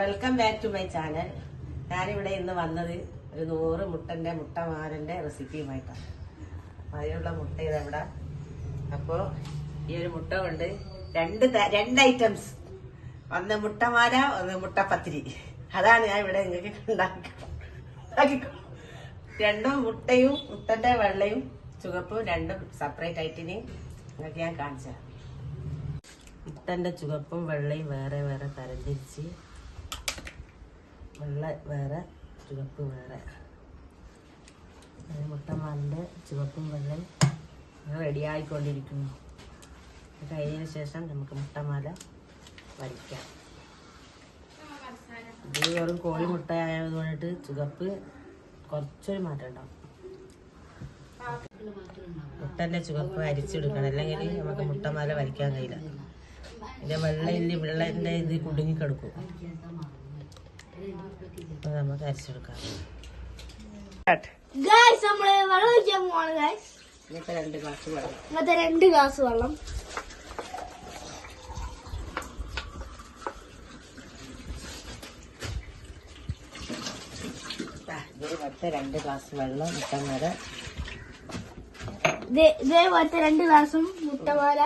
Welcome back to my channel ഞാനിവിടെ ഇന്ന് വന്നത് ഒരു നൂറ് മുട്ടന്റെ മുട്ട മാരന്റെ റെസിപ്പിയുമായിട്ടാണ് അതിനുള്ള മുട്ട ഇതെവിടെ? അപ്പോൾ ഈ ഒരു മുട്ട കൊണ്ട് രണ്ട് രണ്ട് ഐറ്റംസ് ഒന്ന് മുട്ടമാര ഒന്ന് മുട്ടപ്പത്തിരി. അതാണ് ഞാൻ ഇവിടെ നിങ്ങൾക്ക് ഉണ്ടാക്കി. രണ്ടും മുട്ടയും മുട്ടന്റെ വെള്ളയും ചുവപ്പും രണ്ടും സെപ്പറേറ്റ് ആയിട്ടിന് നിങ്ങൾക്ക് ഞാൻ കാണിച്ചു തരാം. മുട്ടന്റെ ചുവപ്പും വെള്ളയും വേറെ വേറെ തരംതിരിച്ച് വെള്ള വേറെ ചുവപ്പ് വേറെ. മുട്ടമാലിന്റെ ചുവപ്പും വെള്ളയും റെഡി ആയിക്കൊണ്ടിരിക്കുന്നു. ഇത് കഴിഞ്ഞതിന് ശേഷം നമുക്ക് മുട്ടമാല വരയ്ക്കാം. ഇത് വെറും കോഴി മുട്ട ആയത് കൊണ്ടിട്ട് ചുവപ്പ് കുറച്ചൊരു മാറ്റം ഉണ്ടാവും. മുട്ടന്റെ ചുവപ്പ് അരിച്ചെടുക്കണം. അല്ലെങ്കിൽ നമുക്ക് മുട്ടമാല വരയ്ക്കാൻ കഴിയില്ല. ഇതിന്റെ വെള്ളയിൽ വെള്ളത്തിന്റെ ഇത് കുടുങ്ങി കിടക്കും. അപ്പൊ നമുക്ക് അരച്ചെടുക്കാം. ഗായ്സ് നമ്മൾ വെള്ളം ഒഴിക്കാൻ പോവാണ് ഗായ്സ് ഇനിയിപ്പോ രണ്ട് ഗ്ലാസ് വെള്ളം. രണ്ട് ഗ്ലാസ് വെള്ളം. ഇതേപോലത്തെ രണ്ട് ഗ്ലാസ് വെള്ളം മുട്ടമാല ഇതേ- ഇതേപോലത്തെ രണ്ട് ഗ്ലാസും മുട്ടമാല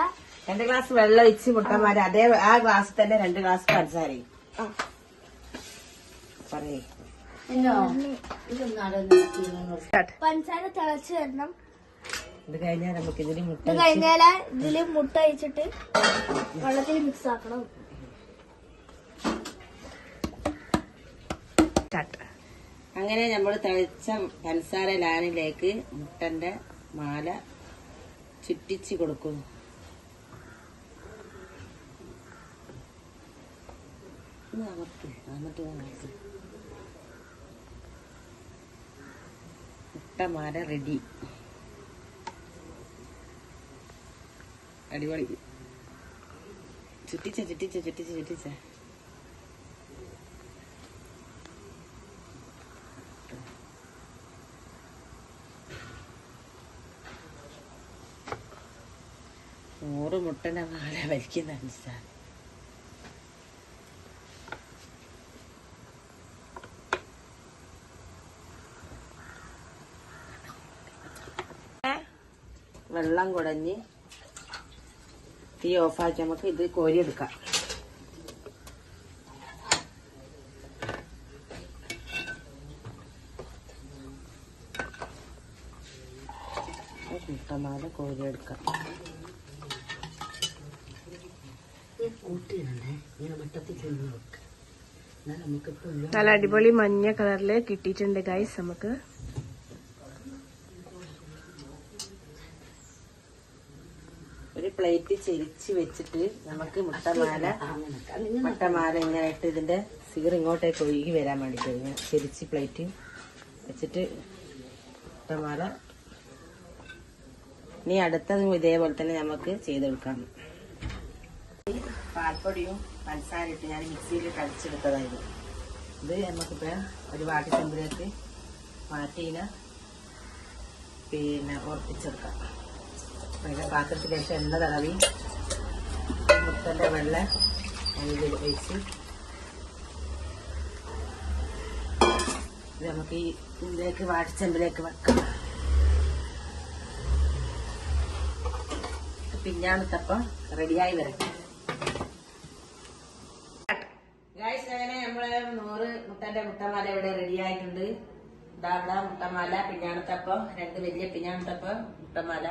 രണ്ട് ഗ്ലാസ് വെള്ളം ഒഴിച്ച് മുട്ടമാല അതേ ആ ഗ്ലാസ് തന്നെ രണ്ട് ഗ്ലാസ് പഞ്ചസാരയും. പറയേ. പഞ്ചസാര തിളച്ച് വരണം. ഇത് കഴിഞ്ഞാൽ നമുക്ക് ഇതിന് മുട്ട ഇത് കഴിഞ്ഞാൽ ഇതിൽ മുട്ട ഒഴിച്ചിട്ട് വെള്ളത്തിൽ മിക്സ് ആക്കണം. അങ്ങനെ നമ്മൾ തളിച്ച പഞ്ചസാര ലാനിലേക്ക് മുട്ടന്റെ മാല ചുറ്റിച്ച് കൊടുക്കുന്നു. ഒന്ന് അമർത്ത് റെഡി അടിപൊളി. ചുറ്റിച്ച ചുറ്റിച്ച ചുറ്റിച്ച ചുറ്റിച്ച. നൂറ് മുട്ടന്റെ മാല വലിക്കുന്ന വെള്ളം കുടഞ്ഞ് തീ ഓഫാക്കി നമുക്ക് ഇത് കോരിയെടുക്കാം. മുട്ടമാല കോരിയെടുക്കാം. നല്ല അടിപൊളി മഞ്ഞ കളറിൽ കിട്ടിയിട്ടുണ്ട് ഗൈസ് നമുക്ക്. ഒരു പ്ലേറ്റ് ചെരിച്ച് വെച്ചിട്ട് നമുക്ക് മുട്ടമാല മുട്ടമാല ഇങ്ങനെ ഇട്ട് ഇതിന്റെ സീർ ഇങ്ങോട്ടേക്ക് ഒഴുകി വരാൻ വേണ്ടിട്ട് ഇങ്ങനെ ചെരിച്ച് പ്ലേറ്റ് വെച്ചിട്ട് മുട്ടമാല. ഇനി അടുത്തതും ഇതേപോലെ തന്നെ നമുക്ക് ചെയ്തെടുക്കാം. പാൽപ്പൊടിയും പഞ്ചസാര ഇട്ട് ഞാൻ മിക്സിയിൽ കടിച്ചെടുത്തതായിരുന്നു. ഇത് നമുക്കിപ്പോ ഒരു വാട്ടി ചെമ്പിലേക്ക് മാറ്റിയിന പിന്നെ ഉറപ്പിച്ചെടുക്കാം. അതിന്റെ പാത്രത്തിലേക്ക് എണ്ണ തടവി മുട്ടന്റെ വെള്ള അതിൽ ഒഴിച്ച് നമുക്ക് ഈ ഇതിലേക്ക് വാഴച്ചെമ്പിലേക്ക് വെക്കാം. പിഞ്ഞാണത്തപ്പം റെഡിയായി വരട്ടെ. ഗായ്സ് അങ്ങനെ നമ്മൾ നൂറ് മുട്ടന്റെ മുട്ടമാല ഇവിടെ റെഡിയായിട്ടുണ്ട് ഇവിടെ മുട്ടമാല പിഞ്ഞാണത്തപ്പം രണ്ട് വലിയ പിഞ്ഞാണത്തപ്പം മുട്ടമാല.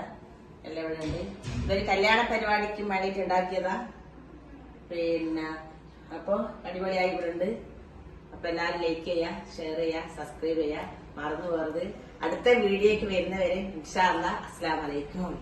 എല്ലാം ഇവിടെ ഉണ്ട് ഇതൊരു കല്യാണ പരിപാടിക്ക് വേണ്ടിയിട്ട് ഉണ്ടാക്കിയതാ. പിന്നെ അപ്പൊ അടിപൊളിയായി ഇവിടെ ഉണ്ട് അപ്പൊ എല്ലാവരും ലൈക്ക് ചെയ്യുക ഷെയർ ചെയ്യുക സബ്സ്ക്രൈബ് ചെയ്യുക മറന്നു പോകരുത്. അടുത്ത വീഡിയോക്ക് വരുന്നവരെ ഇൻഷാ അല്ലാ അസ്സലാമു അലൈക്കും.